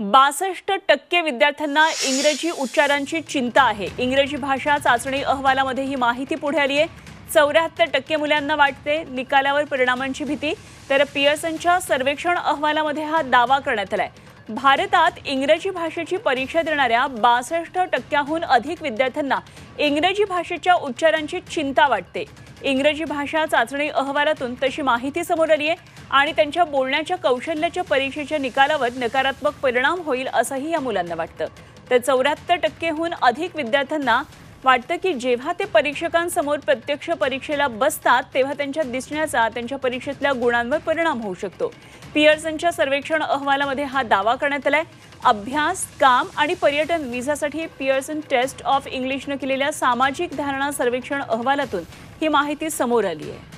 बासष्ट टक्के विद्यार्थ्यांना इंग्रजी उच्चारांची चिंता आहे. इंग्रजी भाषा चाचणी अहवालामध्ये ही माहिती पुढे आली आहे. चौऱ्याहत्तर टक्के मुलांना वाटते निकालावर परिणामांची भीती तर पियर्सनच्या सर्वेक्षण अहवालामध्ये हा दावा करण्यात आला आहे भारतात इंग्रजी भाषेची परीक्षा देणाऱ्या बासष्ट टक्क्याहून अधिक विद्यार्थ्यांना इंग्रजी भाषेच्या उच्चारांची चिंता वाटते. इंग्रजी भाषा चाचणी अहवालातून तशी माहिती समोर आली आहे आणि त्यांच्या बोलण्याच्या कौशल्याच्या परीक्षेच्या निकालावर नकारात्मक परिणाम होईल असंही या मुलांना वाटतं. तर चौऱ्याहत्तर टक्केहून अधिक विद्यार्थ्यांना वाटतं की जेव्हा ते परीक्षकांसमोर प्रत्यक्ष परीक्षेला बसतात तेव्हा त्यांच्या दिसण्याचा त्यांच्या परीक्षेतल्या गुणांवर परिणाम होऊ शकतो. पियर्सनच्या सर्वेक्षण अहवालामध्ये हा दावा करण्यात आलाय. अभ्यास काम आणि पर्यटन विजासाठी पियर्सन टेस्ट ऑफ इंग्लिशनं केलेल्या सामाजिक धारणा सर्वेक्षण अहवालातून ही माहिती समोर आली आहे.